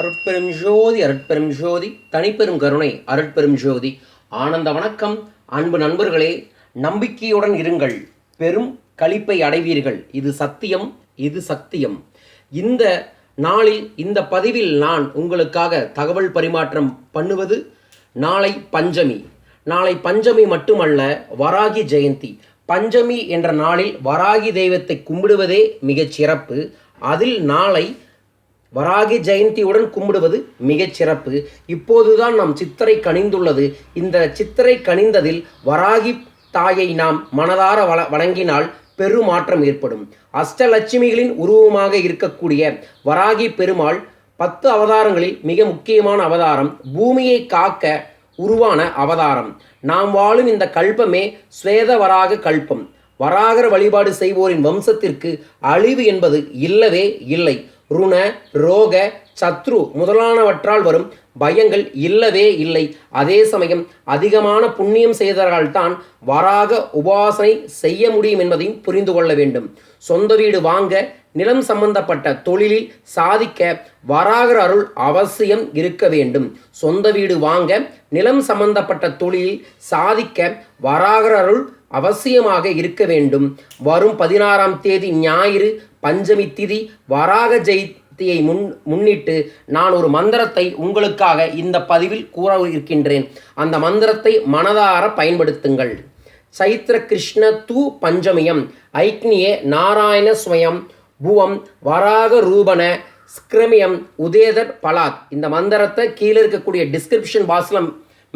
அருட்பெரும் ஜோதி அருட்பெரும் ஜோதி தனிப்பெரும் கருணை அருட்பெரும் ஜோதி. ஆனந்த வணக்கம். அன்பு நண்பர்களே நம்பிக்கையுடன் இருங்கள். பெரும் களிப்பை அடைவீர்கள். இது சத்தியம் இது சத்தியம். இந்த நாளில் இந்த பதிவில் நான் உங்களுக்காக தகவல் பரிமாற்றம் பண்ணுவது நாளை பஞ்சமி. நாளை பஞ்சமி மட்டுமல்ல வராகி ஜெயந்தி. பஞ்சமி என்ற நாளில் வராகி தெய்வத்தை கும்பிடுவதே மிகச் சிறப்பு. அதில் நாளை வராகி ஜெயந்தியுடன் கும்பிடுவது மிகச் சிறப்பு. இப்போதுதான் நாம் சித்திரை கணிந்துள்ளது இந்த சித்திரை கணிந்ததில் வராகி தாயை நாம் மனதார வள வணங்கினால் பெருமாற்றம் ஏற்படும். அஷ்டலட்சுமிகளின் உருவமாக இருக்கக்கூடிய வராகி பெருமாள் பத்து அவதாரங்களில் மிக முக்கியமான அவதாரம் பூமியை காக்க உருவான அவதாரம். நாம் வாழும் இந்த கல்பமே ஸ்வேதவராக கல்பம். வராகர வழிபாடு செய்வோரின் வம்சத்திற்கு அழிவு என்பது இல்லவே இல்லை. ருண ரோக சத்ரு முதலானவற்றால் வரும் பயங்கள் இல்லவே இல்லை. அதே சமயம் அதிகமான புண்ணியம் செய்தவர்கள்தான் வராக உபாசனை செய்ய முடியும் என்பதையும் புரிந்து கொள்ள வேண்டும். சொந்த வீடு வாங்க நிலம் சம்பந்தப்பட்ட தொழிலில் சாதிக்க வராகர் அருள் அவசியம் இருக்க வேண்டும். சொந்த வீடு வாங்க நிலம் சம்பந்தப்பட்ட தொழிலில் சாதிக்க வராகர் அருள் அவசியமாக இருக்க வேண்டும். வரும் பதினாறாம் தேதி ஞாயிறு பஞ்சமி திதி வராக ஜெயந்தியை முன் முன்னிட்டு நான் ஒரு மந்திரத்தை உங்களுக்காக இந்த பதிவில் கூற இருக்கின்றேன். அந்த மந்திரத்தை மனதார பயன்படுத்துங்கள். சைத்திர கிருஷ்ண தூ பஞ்சமியம் ஐக்னியே நாராயண ஸ்வயம் புவம் வராக ரூபன ஸ்கிரமியம் உதேதர் பலாத். இந்த மந்திரத்தை கீழே இருக்கக்கூடிய டிஸ்கிரிப்ஷன் பாக்ஸில்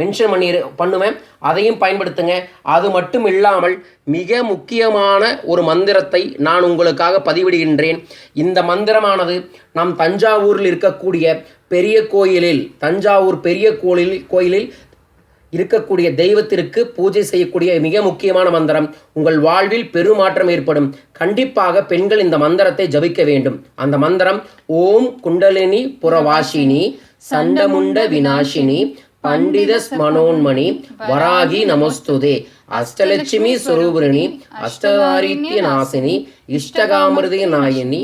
மென்ஷன் பண்ணி பண்ணுவேன். அதையும் பயன்படுத்துங்க. அது மட்டும் இல்லாமல் மிக முக்கியமான ஒரு மந்திரத்தை நான் உங்களுக்காக பதிவிடுகின்றேன். இந்த மந்திரமானது நம் தஞ்சாவூரில் இருக்கக்கூடிய பெரிய கோயிலில் தஞ்சாவூர் பெரிய கோயிலில் கோயிலில் இருக்கக்கூடிய தெய்வத்திற்கு பூஜை செய்யக்கூடிய மிக முக்கியமான மந்திரம். உங்கள் வாழ்வில் பெருமாற்றம் ஏற்படும். கண்டிப்பாக பெண்கள் இந்த மந்திரத்தை ஜபிக்க வேண்டும். அந்த மந்திரம் ஓம் குண்டலினி புறவாசினி சண்டமுண்ட வினாசினி பண்டித மனோன்மணி வராகி நமஸ்துதே அஷ்டலட்சுமி சுரூபிரணி அஷ்டதாரித்ய நாசினி இஷ்டகாமிருதி நாயினி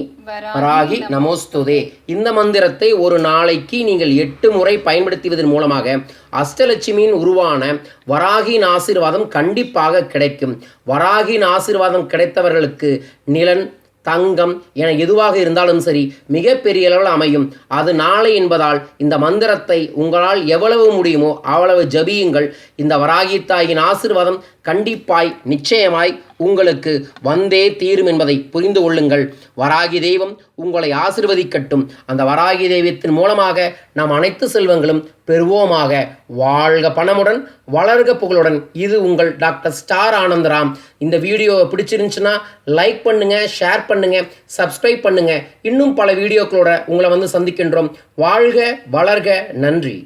வராகி நமோஸ்துதே. இந்த மந்திரத்தை ஒரு நாளைக்கு நீங்கள் எட்டு முறை பயன்படுத்துவதன் மூலமாக அஷ்டலட்சுமியின் உருவான வராகியின் ஆசீர்வாதம் கண்டிப்பாக கிடைக்கும். வராகியின் ஆசீர்வாதம் கிடைத்தவர்களுக்கு நிலன் தங்கம் என எதுவாக இருந்தாலும் சரி மிகப்பெரிய அளவில் அமையும். அது நாளை என்பதால் இந்த மந்திரத்தை உங்களால் எவ்வளவு முடியுமோ அவ்வளவு ஜபியுங்கள். இந்த வராகித்தாயின் ஆசிர்வாதம் கண்டிப்பாய் நிச்சயமாய் உங்களுக்கு வந்தே தீரும் என்பதை புரிந்து கொள்ளுங்கள். வராகி தெய்வம் உங்களை ஆசிர்வதிக்கட்டும். அந்த வராகி தெய்வத்தின் மூலமாக நாம் அனைத்து செல்வங்களும் பெறுவோமாக. வாழ்க பணமுடன் வளர்க புகழுடன். இது உங்கள் டாக்டர் ஸ்டார் ஆனந்தராம். இந்த வீடியோவை பிடிச்சிருந்துச்சுன்னா லைக் பண்ணுங்க ஷேர் பண்ணுங்க சப்ஸ்கிரைப் பண்ணுங்க. இன்னும் பல வீடியோக்களோட உங்களை வந்து சந்திக்கின்றோம். வாழ்க வளர்க நன்றி.